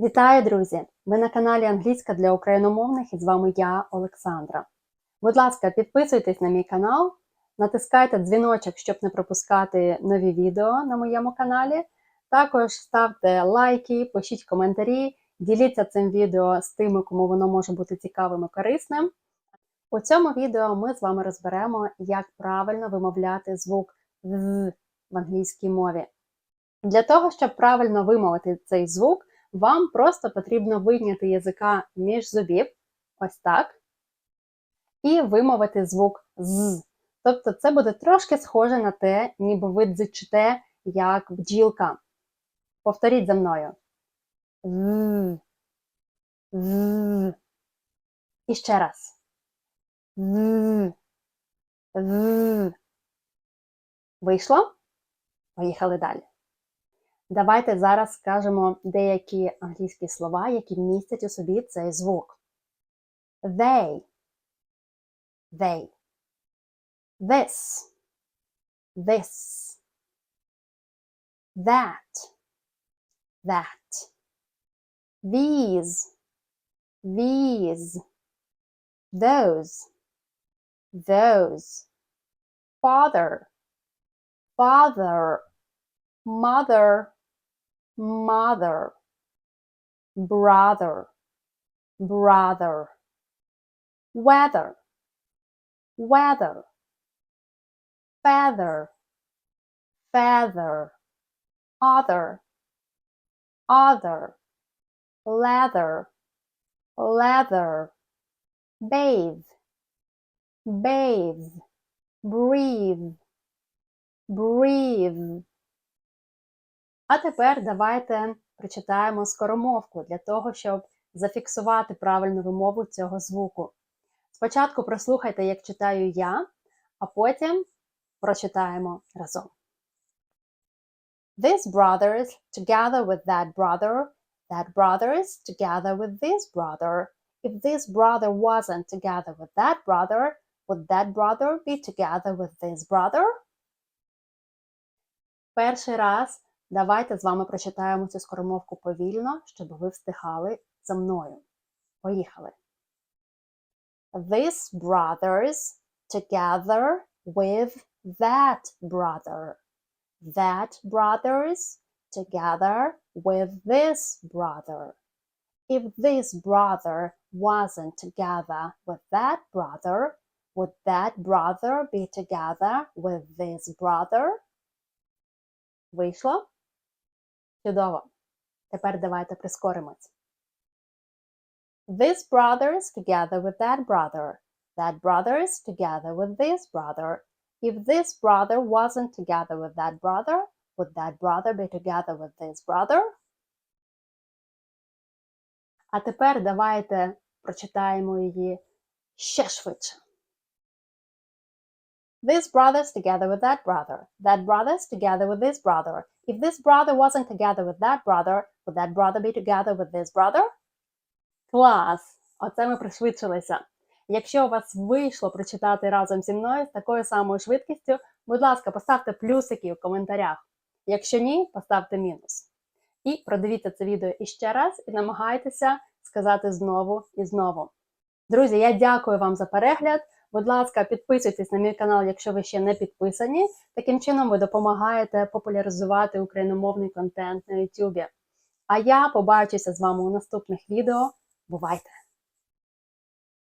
Вітаю, друзі! Ви на каналі Англійська для україномовних і з вами я, Олександра. Будь ласка, підписуйтесь на мій канал, натискайте дзвіночок, щоб не пропускати нові відео на моєму каналі. Також ставте лайки, пишіть коментарі, діліться цим відео з тими, кому воно може бути цікавим і корисним. У цьому відео ми з вами розберемо, як правильно вимовляти звук «з» в англійській мові. Для того, щоб правильно вимовити цей звук, вам просто потрібно вийняти язика між зубів, ось так, і вимовити звук з. Тобто це буде трошки схоже на те, ніби ви дзичите, як бджілка. Повторіть за мною. З. З. І ще раз. З. З. Вийшло? Поїхали далі. Давайте зараз скажемо деякі англійські слова, які містять у собі цей звук. They. They. This. This. That. That. These. These. Those. Those. Father. Father. Mother mother, brother, brother, weather, weather, feather, feather, other, other, leather, leather, bathe, bathe, breathe, breathe. А тепер давайте прочитаємо скоромовку для того, щоб зафіксувати правильну вимову цього звуку. Спочатку прослухайте, як читаю я, а потім прочитаємо разом. This brothers together with that brother, that brothers together with this brother. If this brother wasn't together with that brother, would that brother be together with this brother? Перший раз Давайте з вами прочитаємо цю скоромовку повільно, щоб ви встигали за мною. Поїхали. This brothers together with that brother. That brothers together with this brother. If this brother wasn't together with that brother, would that brother be together with this brother? Вийшло? Чудово. Тепер давайте прискоримось. This brothers together with that brother. That brothers together with this brother. If this brother wasn't together with that brother, would that brother be together with this brother? А тепер давайте прочитаємо її ще швидше. This brother's together with that brother. That brother's together with this brother. If this brother wasn't together with that brother, would that brother be together with this brother? Клас! Оце ми пришвидшилися. Якщо у вас вийшло прочитати разом зі мною з такою самою швидкістю, будь ласка, поставте плюсики в коментарях. Якщо ні, поставте мінус. І продивіться це відео іще раз і намагайтеся сказати знову і знову. Друзі, я дякую вам за перегляд. Будь ласка, підписуйтесь на мій канал, якщо ви ще не підписані. Таким чином ви допомагаєте популяризувати україномовний контент на YouTube. А я побачуся з вами у наступних відео. Бувайте!